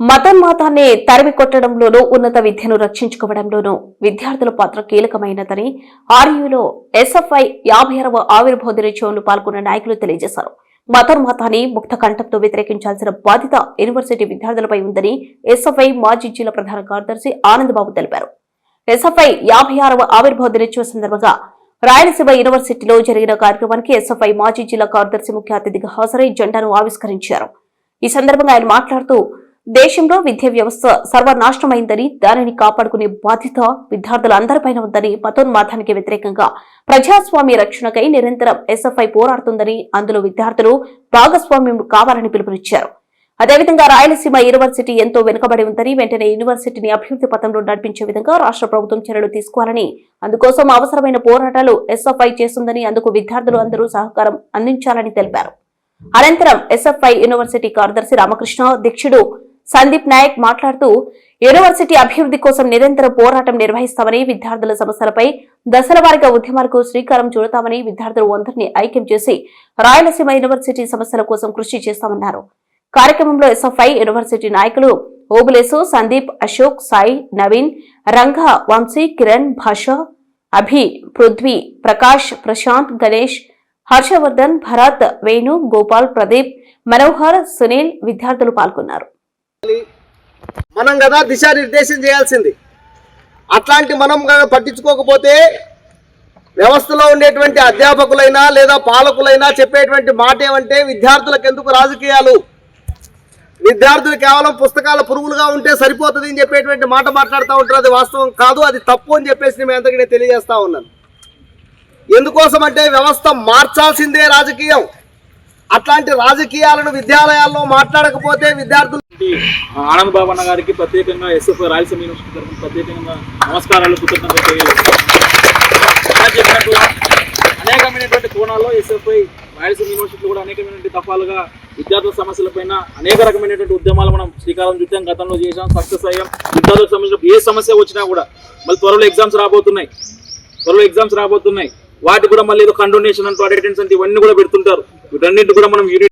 మతోన్మాదాన్ని తరిమి కొట్టడంలోనూ ఉన్నత విద్యను రక్షించుకోవడంలోనూ విద్యార్థుల పాత్ర కీలకమైనదని ఆర్యూలో ఎస్ఎఫ్ఐ యాభై అరవ ఆవిర్భావ దినోత్సవంలో పాల్గొన్న నాయకులు తెలియజేశారు. మతోన్మాదాన్ని ముక్త కంఠంతో వ్యతిరేకించాల్సిన బాధ్యత యూనివర్సిటీ విద్యార్థులపై ఉందని ఎస్ఎఫ్ఐ మాజీ జిల్లా ప్రధాన కార్యదర్శి ఆనందబాబు తెలిపారు. ఎస్ఎఫ్ఐ యాభై ఆరవ ఆవిర్భావ దినోత్సవం సందర్భంగా రాయలసీమ యూనివర్సిటీలో జరిగిన కార్యక్రమానికి ఎస్ఎఫ్ఐ మాజీ జిల్లా కార్యదర్శి ముఖ్య అతిథిగా హాజరై జెండాను ఆవిష్కరించారు. ఈ సందర్భంగా ఆయన మాట్లాడుతూ దేశంలో విద్యా వ్యవస్థ సర్వనాశనమైందని దానిని కాపాడుకునే బాధ్యత విద్యార్థులందరిపైన ఉందని మతోన్మాదానికి వ్యతిరేకంగా ప్రజాస్వామ్య రక్షణకై నిరంతరం ఎస్ఎఫ్ఐ పోరాడుతుందని అందులో విద్యార్థులు భాగస్వామ్యం కావాలని పిలుపునిచ్చారు. అదేవిధంగా రాయలసీమ యూనివర్సిటీ ఎంతో వెనుకబడి ఉందని వెంటనే యూనివర్సిటీని అభివృద్ధి పథంలో నడిపించే విధంగా రాష్ట్ర ప్రభుత్వం చర్యలు తీసుకోవాలని అందుకోసం అవసరమైన పోరాటాలు ఎస్ఎఫ్ఐ చేస్తుందని అందుకు విద్యార్థులు అందరూ సహకారం అందించాలని తెలిపారు. అనంతరం ఎస్ఎఫ్ఐ యూనివర్సిటీ కార్యదర్శి రామకృష్ణ దీక్షుడు సందీప్ నాయక్ మాట్లాడుతూ యూనివర్సిటీ అభివృద్ధి కోసం నిరంతరం పోరాటం నిర్వహిస్తామని విద్యార్థుల సమస్యలపై దశల వారిగా ఉద్యమాలకు శ్రీకారం చుడతామని విద్యార్థులు అందరినీ ఐక్యం చేసి రాయలసీమ యూనివర్సిటీ సమస్యల కోసం కృషి చేస్తామన్నారు. కార్యక్రమంలో ఎస్ఎఫ్ఐ యూనివర్సిటీ నాయకులు ఓబులేసు సందీప్ అశోక్ సాయి నవీన్ రంగ వంశీ కిరణ్ భాష అభి పృథ్వీ ప్రకాష్ ప్రశాంత్ గణేష్ హర్షవర్ధన్ భరత్ వేణు గోపాల్ ప్రదీప్ మనోహర్ సునీల్ విద్యార్థులు పాల్గొన్నారు. మనం కదా దిశానిర్దేశం చేయాల్సింది. అట్లాంటి మనం కదా పట్టించుకోకపోతే వ్యవస్థలో ఉండేటువంటి అధ్యాపకులైనా లేదా పాలకులైనా చెప్పేటువంటి మాట ఏమంటే విద్యార్థులకు ఎందుకు రాజకీయాలు? విద్యార్థులు కేవలం పుస్తకాల పురుగులుగా ఉంటే సరిపోతుంది అని చెప్పేటువంటి మాట మాట్లాడుతూ ఉంటారు. అది వాస్తవం కాదు అది తప్పు అని చెప్పేసి మేము అందరికీ తెలియజేస్తా ఉన్నాను. ఎందుకోసం అంటే వ్యవస్థ మార్చాల్సిందే రాజకీయం. అట్లాంటి రాజకీయాలను విద్యాలయాల్లో మాట్లాడకపోతే విద్యార్థులు ఆనంద్ బాబు అన్న గారికి ప్రత్యేకంగా ఎస్ఎఫ్ రాయలసీమ యూనివర్సిటీ తరఫున ప్రత్యేకంగా నమస్కారాలు చెప్పినట్టు అనేకమైనటువంటి కోణాల్లో ఎస్ఎఫ్ఐ రాయలసీమ యూనివర్సిటీలో కూడా అనేకమైనటువంటి తపాలుగా విద్యార్థుల సమస్యలపైన అనేక రకమైనటువంటి ఉద్యమాలు మనం శ్రీకారం చుట్టాం గతంలో చేసాం సక్సెస్ అయ్యాం. విద్యార్థులకు సంబంధించిన ఏ సమస్య వచ్చినా కూడా మళ్ళీ త్వరలో ఎగ్జామ్స్ రాబోతున్నాయి. త్వరలో ఎగ్జామ్స్ రాబోతున్నాయి. వాటి కూడా మళ్ళీ ఏదో కండోనేషన్ అంటూ అటెండెన్స్ అంటే ఇవన్నీ కూడా పెడుతుంటారు. వీటన్నిటి కూడా మనం యూనిట్